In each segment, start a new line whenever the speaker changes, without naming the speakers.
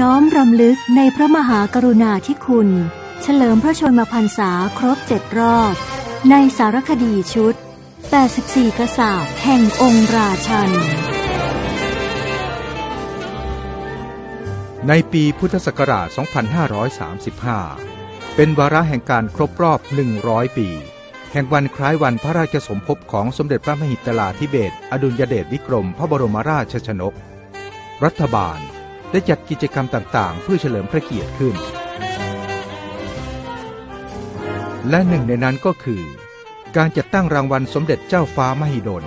น้อมรำลึกในพระมหากรุณาธิคุณ เฉลิมพระชนมพรรษาครบเจ็ดรอบ ในสารคดีชุด 84 กษัตริย์แห่งองค์ราชัน
ในปีพุทธศักราช 2535 เป็นวาระแห่งการครบรอบ 100 ปี แห่งวันคล้ายวันพระราชสมภพของสมเด็จพระมหิดลาธิเบศอดุลยเดชวิกรมพระบรมราชชนก รัฐบาล ได้จัดกิจกรรมต่างๆ เพื่อเฉลิมพระเกียรติขึ้น และหนึ่งในนั้นก็คือ การจัดตั้งรางวัลสมเด็จเจ้าฟ้ามหิดล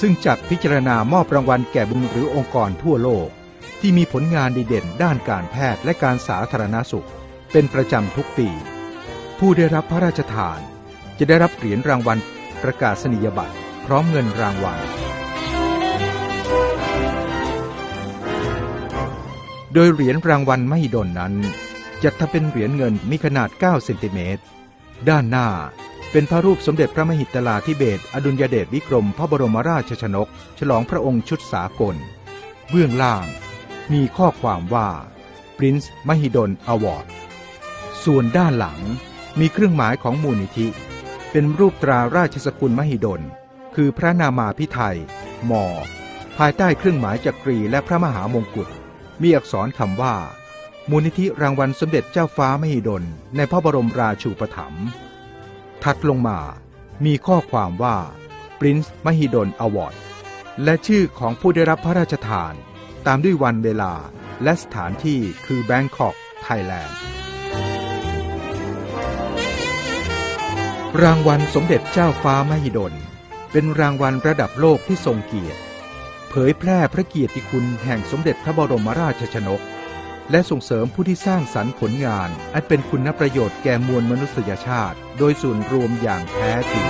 ซึ่งจัดพิจารณามอบรางวัลแก่บุคคลหรือองค์กรทั่วโลก ที่มีผลงานดีเด่นด้านการแพทย์และการสาธารณสุข เป็นประจำทุกปี ผู้ได้รับพระราชทาน จะได้รับเหรียญรางวัลประกาศนียบัตรพร้อมเงินรางวัล โดยเหรียญรางวัลมหิดลนั้น จัดทำเป็นเหรียญเงินมีขนาด 9 เซนติเมตร ด้านหน้าเป็นพระรูปสมเด็จพระมหิดลาธิเบศอดุลยเดชวิกรมพระบรมราชชนก ฉลองพระองค์ชุดสากล เบื้องล่าง มีข้อความว่า Prince Mahidol Award ส่วนด้านหลังมีเครื่องหมายของมูลนิธิ เป็นรูปตราราชสกุลมหิดล คือพระนามาพิไทยมอภายใต้เครื่องหมายจักรีและพระมหามงกุฎ มีอักษรคำว่า มูลนิธิรางวัลสมเด็จเจ้าฟ้ามหิดล ในพระบรมราชูปถัมภ์ถัดลงมามีข้อความว่า Prince Mahidol Award และชื่อของผู้ได้รับพระราชทาน ตามด้วยวันเวลาและสถานที่คือ Bangkok Thailand รางวัลสมเด็จเจ้าฟ้ามหิดล เป็นรางวัลระดับโลกที่ทรงเกียรติ เผยแพร่พระเกียรติคุณแห่งสมเด็จพระบรมราชชนก และส่งเสริมผู้ที่สร้างสรรค์ผลงาน อันเป็นคุณประโยชน์แก่มวลมนุษยชาติ โดยส่วนรวมอย่างแท้จริง